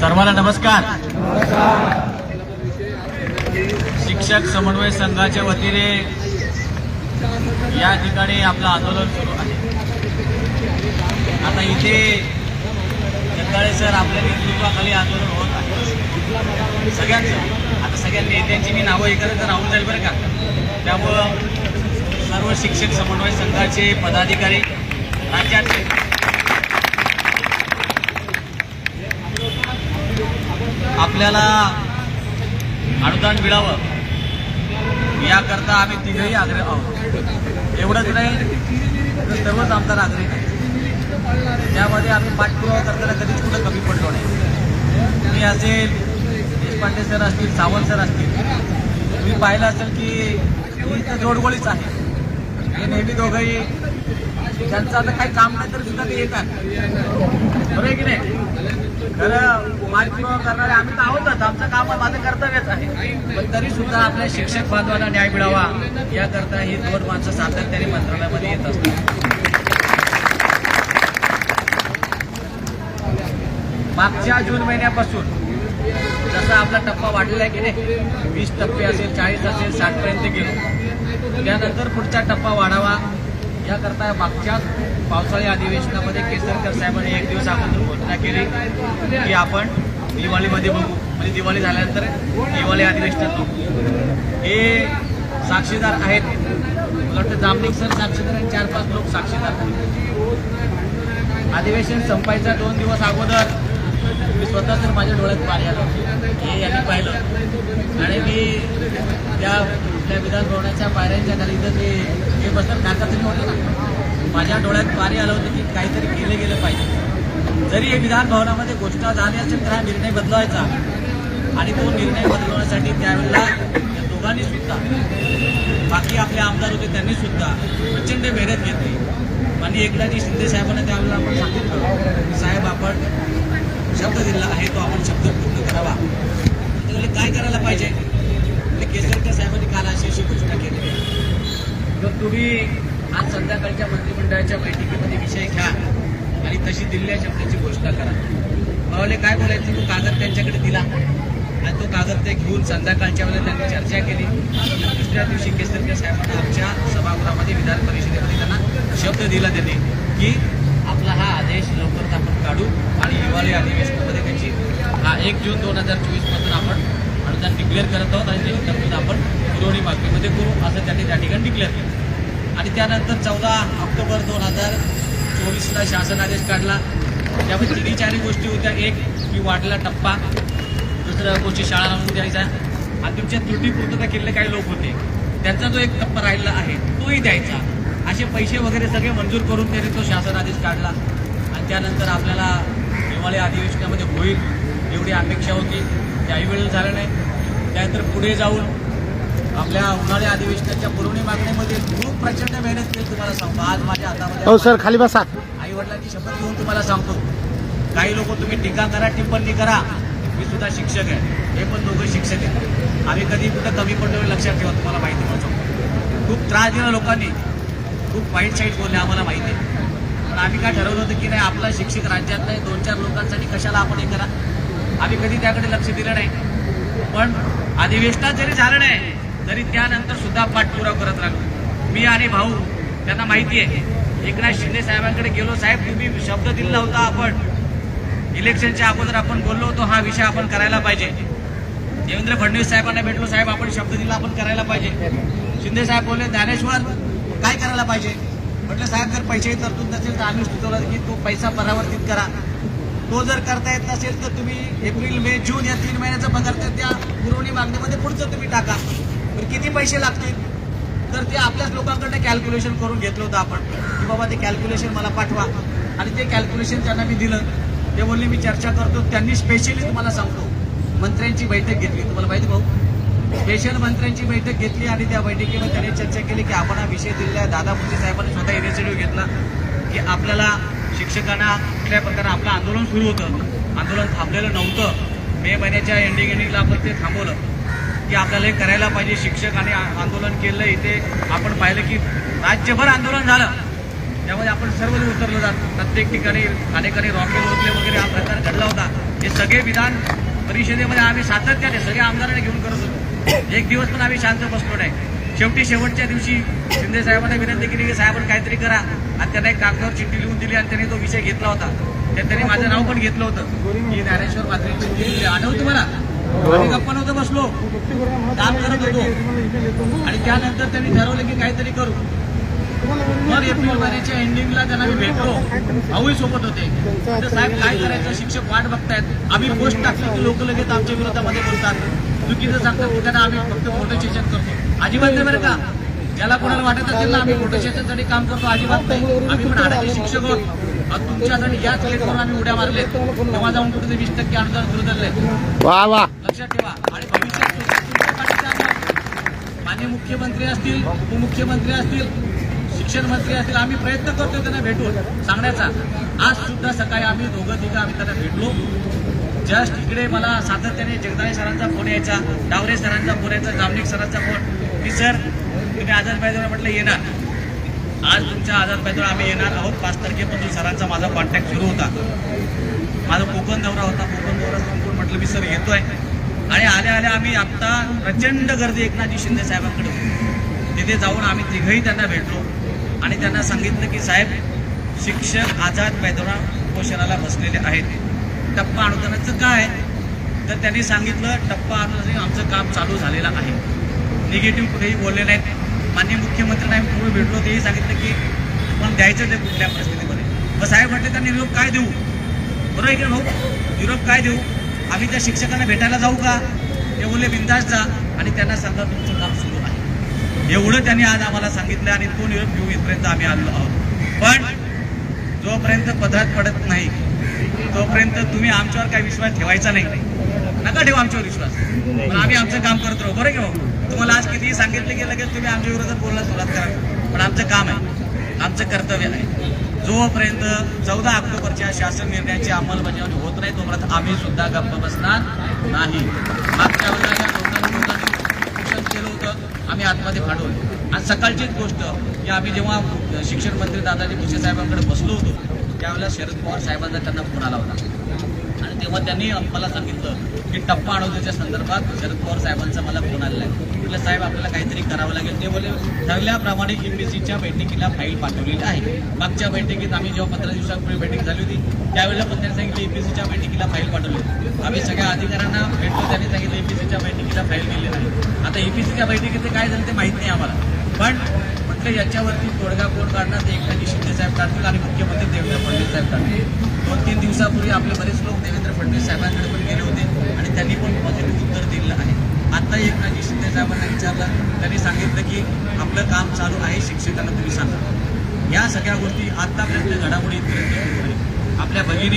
सर्वांना नमस्कार. शिक्षक समन्वय संघाच्या वतीने या ठिकाणी आपलं आंदोलन सुरू आहे. आता इथे जगदाळे सर आपल्या नेतृत्वाखाली आंदोलन होत आहे. सगळ्यांचं आता सगळ्या नेत्यांची मी नावं एकत्र राहून जाईल बरं का? त्यामुळं सर्व शिक्षक समन्वय संघाचे पदाधिकारी राज्याचे आपल्याला अनुदान मिळावं याकरता आम्ही तिघही आग्रह आहोत. एवढंच नाही तर सर्वच आमदार आग्रही नाही त्यामध्ये आम्ही पाठपुरावा करताना कधीच कुठं कमी पडलो नाही. मी असेल देशपांडे सर असतील सावंत सर असतील तुम्ही पाहिलं असेल की ही तर जोडगोळीच आहे. हे नेहमी दोघंही त्यांचं आता काही काम नाही तर सुद्धा ते येतात. बरोबर की नाही? करणारे आम्ही तर आहोतच. आमचं काम माझं कर्तव्यच आहे. पण तरी सुद्धा आपल्या शिक्षक बांधवांना न्याय मिळावा याकरता ही दोन माणसं सातत्याने मंत्रालयामध्ये येत असतात. मागच्या जून महिन्यापासून जसा आपला टप्पा वाढलेला आहे की नाही वीस टप्पे असेल चाळीस असेल साठ पर्यंत गेलो. त्यानंतर पुढचा टप्पा वाढावा याकरता मागच्या पावसाळी अधिवेशनामध्ये केसरकर साहेबांनी एक दिवस अगोदर घोषणा केली की आपण दिवाळीमध्ये बघू. म्हणजे दिवाळी झाल्यानंतर दिवाळी अधिवेशनात बघू. हे साक्षीदार आहेत. मला वाटतं जामनिक सर साक्षीदार आणि चार पाच लोक साक्षीदार अधिवेशन संपायचा दोन दिवस अगोदर मी स्वतः तर माझ्या डोळ्यात पाणी आलं. हे यांनी पाहिलं. आणि मी त्या त्या विधानभवनाच्या पायऱ्यांच्या खाली इथं ते हे बसत तुम्ही होतं ना. माझ्या डोळ्यात पाणी आलं होतं की काहीतरी केलं गेलं पाहिजे. जरी हे विधान भवनामध्ये घोषणा झाली असेल तर हा निर्णय बदलवायचा. आणि तो निर्णय बदलवण्यासाठी त्यावेळेला या दोघांनी सुद्धा बाकी आपले आमदार होते त्यांनी सुद्धा प्रचंड मेहनत घेतली. आणि एकनाथजी शिंदे साहेबांना त्यावेळेला आपण सांगितलं साहेब आपण शब्द दिला आहे तो आपण शब्द पूर्ण करावा. तर काय करायला पाहिजे? केसरकर साहेबांनी काल अशी अशी घोषणा केली तर तुम्ही आज संध्याकाळच्या मंत्रिमंडळाच्या बैठकीमध्ये विषय घ्या आणि तशी दिलेल्या शब्दाची घोषणा करा. भावले काय बोलायचं तो कागद त्यांच्याकडे दिला. आणि तो कागद ते घेऊन संध्याकाळच्या वेळेला त्यांनी चर्चा केली. दुसऱ्या दिवशी केसरकर साहेबांना आमच्या सभागृहामध्ये विधान परिषदेमध्ये त्यांना शब्द दिला त्यांनी की आपला हा आदेश लवकरच आपण काढू आणि हिवाळी अधिवेशनामध्ये त्याची हा एक जून दोन हजार चोवीसपासून आपण अनुदान डिक्लेअर करत आहोत आणि त्याची तरतूद आपण पुरवणी मागणीमध्ये म्हणजे करू असं त्यांनी त्या ठिकाणी डिक्लेअर केलं. आणि त्यानंतर चौदा ऑक्टोबर दोन हजार चोवीसला शासन आदेश काढला. त्यामध्ये तिन्ही चारही गोष्टी होत्या. एक की वाढला टप्पा. दुसरं गोष्टी शाळा लावून द्यायचा. आणि तुमच्या त्रुटीपूर्तता केलेले काही लोक होते. त्यांचा जो एक टप्पा राहिला आहे तोही द्यायचा. असे पैसे वगैरे सगळे मंजूर करून त्यांनी तो शासन आदेश काढला. आणि त्यानंतर आपल्याला हिवाळी अधिवेशनामध्ये होईल एवढी अपेक्षा होती. त्याही वेळेला झालं नाही. त्यानंतर पुढे जाऊन आपल्या उन्हाळी अधिवेशनाच्या पुरवणी मागणीमध्ये खूप प्रचंड मेहनत केली तुम्हाला सांगतो. आज माझ्या हातामध्ये हो सर खाली बसा. आई वडिलांची शपथ घेऊन तुम्हाला सांगतो. काही लोक तुम्ही टीका करा टिप्पणी करा. मी सुद्धा शिक्षक आहे. हे पण दोघं शिक्षक आहेत. आम्ही कधी कुठं कमी पडलो हे लक्षात ठेवा तुम्हाला माहिती माझं खूप त्रास दिला लोकांनी. खूप वाईट साईट बोलले आम्हाला माहिती आहे. पण आम्ही काय ठरवलं होतं की नाही आपला शिक्षक राज्यात नाही दोन चार लोकांसाठी कशाला आपण हे करा? आम्ही कधी त्याकडे लक्ष दिलं नाही. पण अधिवेशनात जरी झालं नाही तरी त्यानंतर सुद्धा पाठपुरावा करत राहिलो. मी आणि भाऊ त्यांना माहिती आहे एकनाथ शिंदे साहेबांकडे गेलो. साहेब तुम्ही शब्द दिला होता आपण. इलेक्शनच्या अगोदर आपण बोललो होतो हा विषय आपण करायला पाहिजे. देवेंद्र फडणवीस साहेबांना भेटलो साहेब आपण शब्द दिला आपण करायला पाहिजे. शिंदे साहेब बोलले ज्ञानेश्वर काय करायला पाहिजे? म्हटलं साहेब जर पैशाची तरतूद नसेल तर आम्ही सुचवलं की तो पैसा परावर्तित करा. तो जर करता येत नसेल तर तुम्ही एप्रिल मे जून या तीन महिन्याचा पगार तर त्या पुरवणी मागणीमध्ये पुढचं तुम्ही टाका. तर किती पैसे लागतील? तर ते आपल्याच लोकांकडनं कॅल्क्युलेशन करून घेतलं होतं आपण की बाबा ते कॅल्क्युलेशन मला पाठवा. आणि ते कॅल्क्युलेशन त्यांना मी दिलं. ते बोलले मी चर्चा करतो. त्यांनी स्पेशली तुम्हाला सांगतो. मंत्र्यांची बैठक घेतली. तुम्हाला माहिती भाऊ? स्पेशल मंत्र्यांची बैठक घेतली आणि त्या बैठकीमध्ये त्यांनी चर्चा केली की आपण हा विषय दिलेला आहे. दादा मुंजे साहेबांनी स्वतः इनिशिएटिव्ह घेतला की आपल्याला शिक्षकांना कुठल्या प्रकारे आपलं आंदोलन सुरू होतं. आंदोलन थांबलेलं नव्हतं. मे महिन्याच्या एंडिंग एंडिंगला आपण ते थांबवलं. की आपल्याला हे करायला पाहिजे. शिक्षक आणि आंदोलन केलं इथे आपण पाहिलं की राज्यभर आंदोलन झालं. त्यामध्ये आपण सर्व उतरलो जात प्रत्येक ठिकाणी अनेकांनी रॉकेल ओतले वगैरे हा प्रकार घडला होता. हे सगळे विधान परिषदेमध्ये आम्ही सातत्याने सगळ्या आमदारांनी घेऊन करत होतो. एक दिवस पण आम्ही शांत बसलो नाही. शेवटी शेवटच्या दिवशी शिंदे साहेबांना विनंती केली की साहेबांनी काहीतरी करा. आणि त्यांना एक कागदावर चिठ्ठी लिहून दिली आणि त्यांनी तो विषय घेतला होता. त्यात त्यांनी माझं नाव पण घेतलं होतं. की ज्ञानेश्वर लिहिली. आठवतं मला आम्ही गप्पा नव्हतं बसलो. काम करत होतो. आणि त्यानंतर त्यांनी ठरवलं की काहीतरी करू. मग एप्रिल महिन्याच्या एंडिंगला त्यांना मी भेटलो. भाऊही सोबत होते. तर साहेब काय करायचं? शिक्षक वाट बघतायत. आम्ही पोस्ट टाकली की लोक लगेच आमच्या विरोधामध्ये बोलतात. चुकीचं सांगतात की त्यांना आम्ही फक्त फोटो सेशन करतो. अजिबात नाही बरं का? ज्याला कोणाला वाटत असेल ना आम्ही फोटो सेशनसाठी काम करतो अजिबात नाही. आम्ही पण हाडाचे शिक्षक आहोत. तुमच्यासाठी याच प्लेटफॉर्म आम्ही उड्या मारले. तेव्हा जाऊन कुठे वीस टक्के अनुदान सुरू वा वा. लक्षात ठेवा. आणि भविष्यात मुख्यमंत्री असतील उपमुख्यमंत्री असतील शिक्षण मंत्री असतील आम्ही प्रयत्न करतो त्यांना भेटून. सांगण्याचा आज सुद्धा सकाळी आम्ही दोघं तिघं आम्ही त्यांना भेटलो. जस्ट इकडे मला सातत्याने जगदाळे सरांचा फोन यायचा डावरे सरांचा फोन यायचा जामनिक सरांचा फोन. की सर तुम्ही आझाद मैदानावर म्हटलं येणार. आज तुमच्या आझाद मैदानावर आम्ही येणार आहोत. पाच तारखेपासून सरांचा माझा कॉन्टॅक्ट सुरू होता. माझा कोकण दौरा होता. कोकण दौरा संपून म्हटलं मी सर येतोय. आणि आल्या आल्या आम्ही आत्ता प्रचंड गर्दी एकनाथजी शिंदे साहेबांकडे होती. तिथे जाऊन आम्ही तिघही त्यांना भेटलो. आणि त्यांना सांगितलं की साहेब शिक्षक आझाद मैदाना उपोषणाला बसलेले आहेत. टप्पा अनुदानाचं काय? तर त्यांनी सांगितलं टप्पा अनुदान आमचं काम चालू झालेलं आहे. निगेटिव्ह कुठेही बोलले नाहीत. माननीय मुख्यमंत्री नाही पूर्वी भेटलो तेही सांगितलं की आपण द्यायचं ते कुठल्या परिस्थितीमध्ये. मग साहेब म्हटले त्यांनी निरोप काय देऊ? बरोबर आहे की भाऊ? युरोप काय देऊ? आम्ही त्या शिक्षकांना भेटायला जाऊ का? ते बोलले बिंदास जा आणि त्यांना सांगा तुमचं काम सुरू आहे. एवढं त्यांनी आज आम्हाला सांगितलं आणि तो निरोप घेऊ इथपर्यंत आम्ही आलो आहोत. पण जोपर्यंत पदरात पडत नाही तोपर्यंत तुम्ही आमच्यावर काही विश्वास ठेवायचा नाही. नका ठेवा आमच्यावर विश्वास. पण आम्ही आमचं काम करत राहू. बरं की भाऊ? तुम्हाला आज कितीही सांगितलं की लगेच तुम्ही आमच्या विरोधात बोलला सुरुवात करा. पण आमचं काम आहे. आमचं कर्तव्य आहे. जोपर्यंत चौदा ऑक्टोबरच्या शासन निर्णयाची अंमलबजावणी होत नाही तोपर्यंत आम्ही सुद्धा गप्प बसणार नाही. मागच्या वेळेला शिक्षण केलं होतं आम्ही आतमध्ये फाडवलं आज सकाळचीच गोष्ट की आम्ही जेव्हा शिक्षण मंत्री दादाजी भुसे साहेबांकडे बसलो होतो त्यावेळेला शरद पवार साहेबांचा त्यांना फोन आला होता. आणि तेव्हा त्यांनी मला सांगितलं की टप्पा अडवण्याच्या संदर्भात शरद पवार साहेबांचा मला फोन आलेला आहे. म्हटलं साहेब आपल्याला काहीतरी करावं लागेल. ते बोले ठरल्याप्रमाणे एमबीसीच्या बैठकीला फाईल पाठवलेली आहे. मागच्या बैठकीत आम्ही जेव्हा पंधरा दिवसापूर्वी बैठक झाली होती त्यावेळेला पण त्यांनी सांगितलं एमबीसीच्या बैठकीला फाईल पाठवली. आम्ही सगळ्या अधिकाऱ्यांना भेटलो त्यांनी सांगितलं एमबीसीच्या बैठकीला फाईल गेली नाही. आता एमबीसीच्या बैठकीचं काय झालं ते माहीत नाही आम्हाला. पण म्हटलं याच्यावरती तोडगा कोण काढणार ते एकनाथजी शिंदे साहेब काढतील आणि मुख्यमंत्री देवेंद्र फडणवीस साहेब काढतील. दोन तीन दिवसापूर्वी आपले बरेच लोक देवेंद्र फडणवीस साहेबांकडे पण गेले होते आणि त्यांनी पण पॉझिटिव्ह उत्तर दिलं आहे. आता एकनाथजी शिंदे साहेबांना विचारलं. त्यांनी सांगितलं की आपलं काम चालू आहे शिक्षकांना तुम्ही सांगा. या सगळ्या गोष्टी आतापर्यंत घडामोडी आपल्या भगिनी